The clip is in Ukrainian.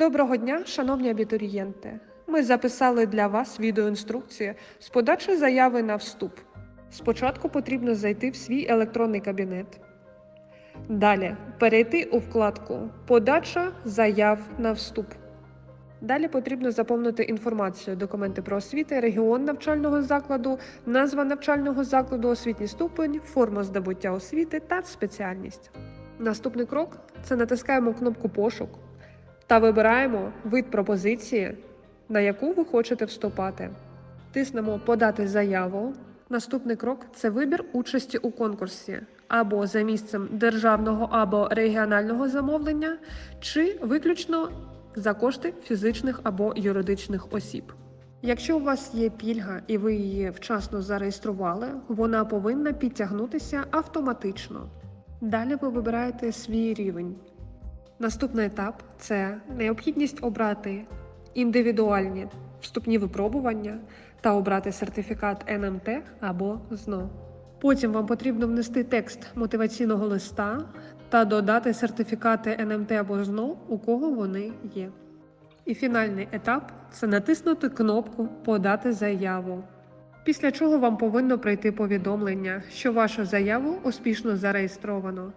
Доброго дня, шановні абітурієнти. Ми записали для вас відеоінструкцію з подачі заяви на вступ. Спочатку потрібно зайти в свій електронний кабінет. Далі перейти у вкладку Подача заяв на вступ. Далі потрібно заповнити інформацію: документи про освіти, регіон навчального закладу, назва навчального закладу, освітній ступень, форма здобуття освіти та спеціальність. Наступний крок це натискаємо кнопку Пошук та вибираємо вид пропозиції, на яку ви хочете вступати. Тиснемо Подати заяву. Наступний крок це вибір участі у конкурсі або за місцем державного або регіонального замовлення, чи виключно за кошти фізичних або юридичних осіб. Якщо у вас є пільга і ви її вчасно зареєстрували, вона повинна підтягнутися автоматично. Далі ви вибираєте свій рівень. Наступний етап це необхідність обрати індивідуальні вступні випробування та обрати сертифікат НМТ або ЗНО. Потім вам потрібно внести текст мотиваційного листа та додати сертифікати НМТ або ЗНО, у кого вони є. І фінальний етап це натиснути кнопку Подати заяву. Після чого вам повинно прийти повідомлення, що вашу заяву успішно зареєстровано.